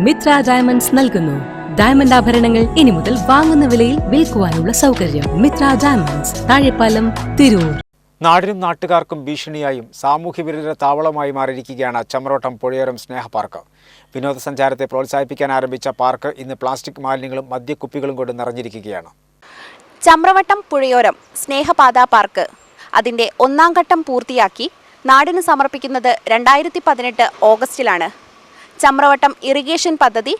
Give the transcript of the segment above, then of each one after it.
Mitra diamonds നൽകുന്നു. Diamond ആഭരണങ്ങൾ ഇനി മുതൽ വാങ്ങുന്ന വിലയിൽ വിൽക്കുവാനുള്ള സൗകര്യം മിത്ര ഡയമണ്ട്സ് താഴെപ്പാലം തിരൂർ. നാടിനും നാട്ടുകാർക്കും ഭീഷണിയായും സാമൂഹ്യ വിരുദ്ധ താവളമായി മാറിയിരിക്കുകയാണ് ചമ്രോട്ടം പുഴയോരം സ്നേഹ പാർക്ക്. വിനോദസഞ്ചാരത്തെ പ്രോത്സാഹിപ്പിക്കാൻ ആരംഭിച്ച പാർക്ക് ഇന്ന് പ്ലാസ്റ്റിക് മാലിന്യങ്ങളും മദ്യക്കുപ്പികളും കൊണ്ട് നിറഞ്ഞിരിക്കുകയാണ്. ചമ്രവട്ടം പുഴയോരം സ്നേഹപാത പാർക്ക്. അതിന്റെ ഒന്നാം ഘട്ടം പൂർത്തിയാക്കി നാടിന് സമർപ്പിക്കുന്നത് രണ്ടായിരത്തി പതിനെട്ട് ഓഗസ്റ്റിലാണ്. ചമ്രവട്ടം ഇറിഗേഷൻ പദ്ധതി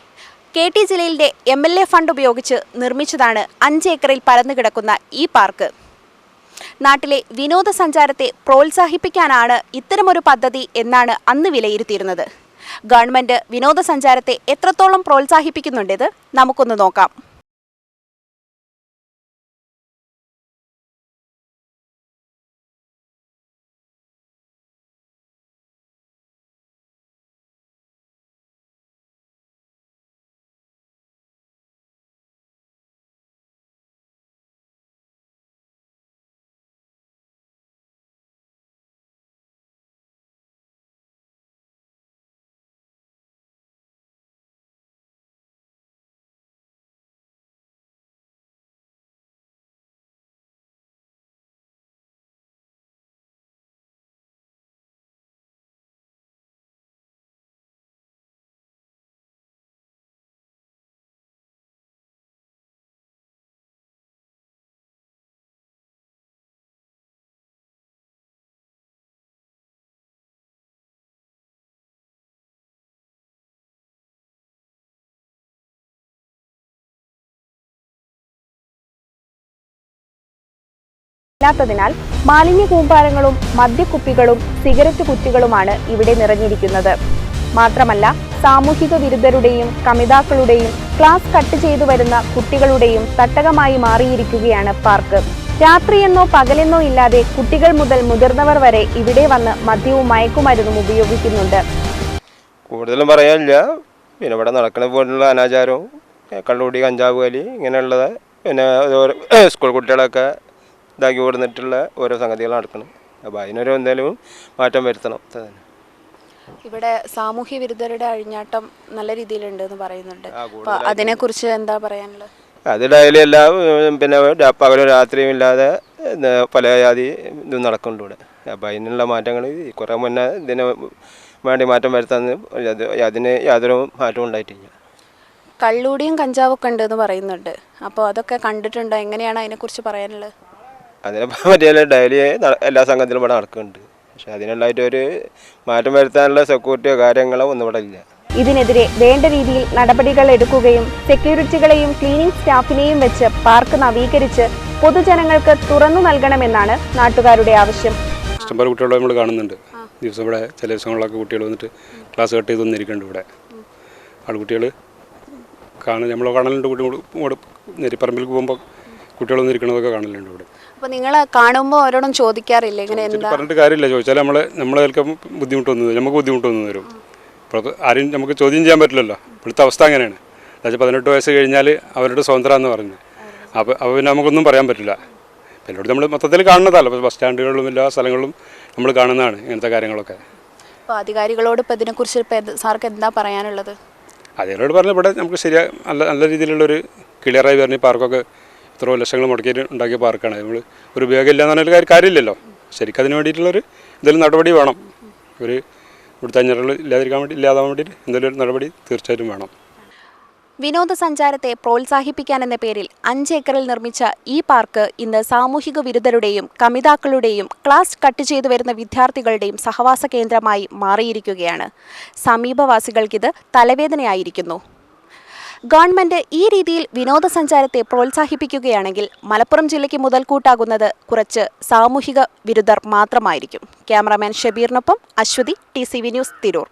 കെ ടി ജില്ലയിലെ എം എൽ എ ഫണ്ട് ഉപയോഗിച്ച് നിർമ്മിച്ചതാണ് അഞ്ച് ഏക്കറിൽ പരന്നു കിടക്കുന്ന ഈ പാർക്ക്. നാട്ടിലെ വിനോദസഞ്ചാരത്തെ പ്രോത്സാഹിപ്പിക്കാനാണ് ഇത്തരമൊരു പദ്ധതി എന്നാണ് അന്ന് വിലയിരുത്തിയിരുന്നത്. ഗവൺമെന്റ് വിനോദസഞ്ചാരത്തെ എത്രത്തോളം പ്രോത്സാഹിപ്പിക്കുന്നുണ്ടെന്ന് നമുക്കൊന്ന് നോക്കാം. ഇല്ലാത്തതിനാൽ മാലിന്യ കൂമ്പാരങ്ങളും മദ്യക്കുപ്പികളും സിഗരറ്റ് കുറ്റികളുമാണ് ഇവിടെ നിറഞ്ഞിരിക്കുന്നത്. മാത്രമല്ല സാമൂഹിക വിരുദ്ധരുടെയും കമിതാക്കളുടെയും ക്ലാസ് കട്ട് ചെയ്തു വരുന്ന കുട്ടികളുടെയും തട്ടകമായി മാറിയിരിക്കുകയാണ് പാർക്ക്. രാത്രിയെന്നോ പകലെന്നോ ഇല്ലാതെ കുട്ടികൾ മുതൽ മുതിർന്നവർ വരെ ഇവിടെ വന്ന് മദ്യവും മയക്കുമരുന്നും ഉപയോഗിക്കുന്നുണ്ട്. കൂടുതലും പറയാനില്ല. പിന്നെ ഇവിടെ നടക്കുന്ന പോലുള്ള അനാചാരവും കള്ളുകൂടി കഞ്ചാവ് കലി ഇങ്ങനെയുള്ളത്. പിന്നെ സ്കൂൾ കുട്ടികളൊക്കെ ഇതാക്കി കൊടുത്തിട്ടുള്ള ഓരോ സംഗതികൾ നടക്കണം. അപ്പോൾ അതിനൊരു എന്തെങ്കിലും മാറ്റം വരുത്തണം. തന്നെ. ഇവിടെ സാമൂഹ്യ വിരുദ്ധരുടെ അഴിഞ്ഞാട്ടം നല്ല രീതിയിലുണ്ട് എന്ന് പറയുന്നുണ്ട്. അതിനെ കുറിച്ച് എന്താ പറയാനുള്ളത്? അത് ഡയലി എല്ലാം പിന്നെ പകലും രാത്രിയും ഇല്ലാതെ പല ജാതി ഇതും നടക്കുന്നുണ്ട് ഇവിടെ. അപ്പം അതിനുള്ള മാറ്റങ്ങൾ കുറേ മുന്നേ ഇതിന് വേണ്ടി മാറ്റം വരുത്താന്ന് അത് അതിന് യാതൊരു മാറ്റവും ഉണ്ടായിട്ടില്ല. കള്ളൂടിയും കഞ്ചാവൊക്കെ ഉണ്ട് എന്ന് പറയുന്നുണ്ട്. അപ്പോൾ അതൊക്കെ കണ്ടിട്ടുണ്ടോ? എങ്ങനെയാണ് അതിനെക്കുറിച്ച് പറയാനുള്ളത്? അതിനെ പറ്റിയാൽ ഡെയിലി എല്ലാ സംഘത്തിലും ഇവിടെ നടക്കുന്നുണ്ട് പക്ഷെ അതിനുള്ളതായിട്ട് ഒരു മാറ്റം വരുത്താനുള്ള സെക്യൂരിറ്റിയോ കാര്യങ്ങളോ ഒന്നും ഇവിടെ ഇല്ല ഇതിനെതിരെ വേണ്ട രീതിയിൽ നടപടികൾ എടുക്കുകയും സെക്യൂരിറ്റികളെയും ക്ലീനിംഗ് സ്റ്റാഫിനെയും വെച്ച് പാർക്ക് നവീകരിച്ച് പൊതുജനങ്ങൾക്ക് തുറന്നു നൽകണമെന്നാണ് നാട്ടുകാരുടെ ആവശ്യം ഇഷ്ടംപോലെ കുട്ടികളെ നമ്മൾ കാണുന്നുണ്ട് ദിവസം ഇവിടെ ചില ദിവസങ്ങളിലൊക്കെ കുട്ടികൾ വന്നിട്ട് ക്ലാസ് കട്ട് ചെയ്ത് വന്നിരിക്കുന്നുണ്ട് ഇവിടെ ആൾക്കുട്ടികൾ കാണും നമ്മൾ കാണലുണ്ട് കുട്ടികൾ നെരിപ്പറമ്പിൽ നെരിപ്പറമ്പിലേക്ക് പോകുമ്പോൾ കുട്ടികൾ ഇരിക്കണതൊക്കെ കാണലുണ്ട് ഇവിടെ. അപ്പോൾ നിങ്ങൾ കാണുമ്പോൾ അവരോടും ചോദിക്കാറില്ല? ഇങ്ങനെ എന്താ? പറഞ്ഞിട്ട് കാര്യമില്ല. ചോദിച്ചാൽ നമ്മൾ നമ്മളെ ബുദ്ധിമുട്ടൊന്നും നമുക്ക് ബുദ്ധിമുട്ടൊന്നും വരും അപ്പോൾ ആരും നമുക്ക് ചോദ്യം ചെയ്യാൻ പറ്റില്ലല്ലോ. ഇവിടുത്തെ അവസ്ഥ അങ്ങനെയാണ്. എന്നുവെച്ചാൽ പതിനെട്ട് വയസ്സ് കഴിഞ്ഞാൽ അവരുടെ സ്വതന്ത്രം എന്ന് പറഞ്ഞു. അപ്പോൾ അപ്പോൾ പിന്നെ നമുക്കൊന്നും പറയാൻ പറ്റില്ല. പിന്നെ നമ്മൾ മൊത്തത്തിൽ കാണുന്നതല്ല. ബസ് സ്റ്റാൻഡുകളിലും എല്ലാ സ്ഥലങ്ങളിലും നമ്മൾ കാണുന്നതാണ് ഇങ്ങനത്തെ കാര്യങ്ങളൊക്കെ. അപ്പോൾ അധികാരികളോട് ഇപ്പോൾ ഇതിനെക്കുറിച്ച് ഇപ്പോൾ സാർക്ക് എന്താ പറയാനുള്ളത്? അതിനോട് പറഞ്ഞാൽ ഇവിടെ നമുക്ക് ശരിയാ നല്ല നല്ല രീതിയിലുള്ളൊരു ക്ലിയറായി പറഞ്ഞ് പാർക്കൊക്കെ ഇത്രയോ ലക്ഷങ്ങൾ മുടക്കിയിട്ട് ഉണ്ടാക്കിയ പാർക്കാണ്. നമ്മൾ ഒരു ഉപയോഗമില്ല എന്ന് പറഞ്ഞാൽ കാര്യം കാര്യമില്ലല്ലോ. ശരിക്കും അതിന് വേണ്ടിയിട്ടുള്ളൊരു എന്തെങ്കിലും നടപടി വേണം. ഒരു ഇവിടുത്തെ അഞ്ഞറുകൾ ഇല്ലാതിരിക്കാൻ വേണ്ടി ഇല്ലാതാൻ വേണ്ടിയിട്ട് എന്തെങ്കിലും ഒരു നടപടി തീർച്ചയായിട്ടും വേണം. വിനോദസഞ്ചാരത്തെ പ്രോത്സാഹിപ്പിക്കാനെന്ന പേരിൽ അഞ്ച് ഏക്കറിൽ നിർമ്മിച്ച ഈ പാർക്ക് ഇന്ന് സാമൂഹിക വിരുദ്ധരുടെയും കമിതാക്കളുടെയും ക്ലാസ് കട്ട് ചെയ്തു വരുന്ന വിദ്യാർത്ഥികളുടെയും സഹവാസ കേന്ദ്രമായി മാറിയിരിക്കുകയാണ്. സമീപവാസികൾക്കിത് തലവേദനയായിരിക്കുന്നു. ഗവൺമെന്റ് ഈ രീതിയിൽ വിനോദസഞ്ചാരത്തെ പ്രോത്സാഹിപ്പിക്കുകയാണെങ്കിൽ മലപ്പുറം ജില്ലയ്ക്ക് മുതൽക്കൂട്ടാകുന്നത് കുറച്ച് സാമൂഹിക വിരുദ്ധർ മാത്രമായിരിക്കും. Cameraman ഷബീറിനൊപ്പം Aswathi T C V news Tirur.